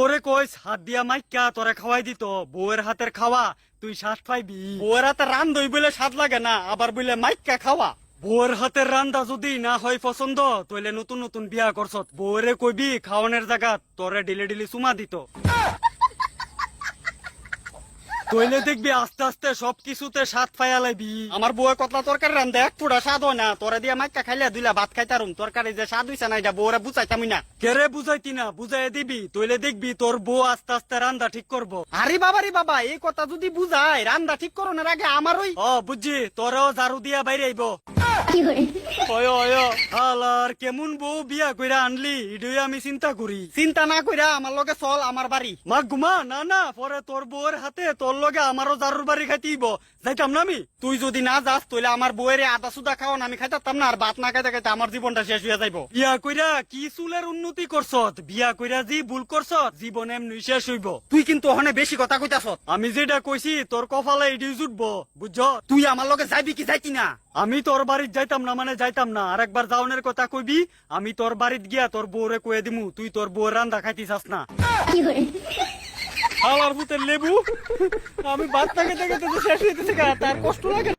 তোরে কইস, হাত দিয়া মাইকা তোরে খাওয়াই দিত। বউয়ের হাতের খাওয়া, তুই স্বাদ পাইবি। বউয়ের হাতে রান দই বলে স্বাদ লাগে না, আবার বলে মাইকা খাওয়া। বউয়ের হাতের রান্দা যদি না হয় পছন্দ, তইলে নতুন নতুন বিয়া করছত। বউরে কইবি, খাওয়ানোর জায়গা তোরে ডিলে ডিলে চুমা দিত। তইলে দেখবি আস্তে আস্তে সব কিছুতে স্বাদ পাইয়া লাইবি আমার বউয়ে কতলা তরকারি রান্ধে? এক ফুটা স্বাদ হয় না। তোরা দিয়ে মাইকা খাইলে দুইলা ভাত খাইতারুম তরকারি যে স্বাদ হইছে না এটা বউরা বুঝাইতামি না। কেরে বুঝাইতি না? বুঝাই দিবি। তইলে দেখবি তোর বউ আস্তে আস্তে রান্দা ঠিক করব। আরে বাবা রে বাবা এই কথা যদি বুঝায় রান্দা ঠিক করোনার আগে আমারই ও বুঝছি। তোরও ঝাড়ু দিয়া বাইরে আইব। অয় অয় হালার কেমন বউ বিয়া কইরা আনলি? ইডুই আমি চিন্তা করি। চিন্তা না কইরা আমার লগে চল, আমার বাড়ি। মা ঘুমা না না, পরে তোর বউয়ের হাতে তোর লগে আমারও জারুর বাড়ি খাইতেইব যাইতাম না আমি? তুই যদি না যাস তাহলে আমার বউয়ের আদা সুদা খাওয়ান, আমি খাইতাম না, আর ভাত না খাইতে খাইতে আমার জীবনটা শেষ হয়ে যাইব। বিয়া কইরা কি চুলের উন্নতি করছত? বিয়া কইরা জি ভুল করছত, জীবন এমনি শেষ হইব। তুই কিন্তু ওখানে বেশি কথা কইতাছ আমি যেটা কইছি, তোর কপালে ইডি জুটবো, বুঝছ? তুই আমার লগে যাইবি কি যাইতি না? আমি তোর বাড়িত যাইতাম না মানে যাইতাম না। আর একবার যাওনের কথা কইবি আমি তোর বাড়িত গিয়া তোর বউরে কয়ে দিমু তুই তোর বউ রান্দা খাইতে চাস না আমার ভূতের লেবু আমি বাচ্চা খেতে খেতে তো শেষ হইতেছে তার কষ্ট লাগে।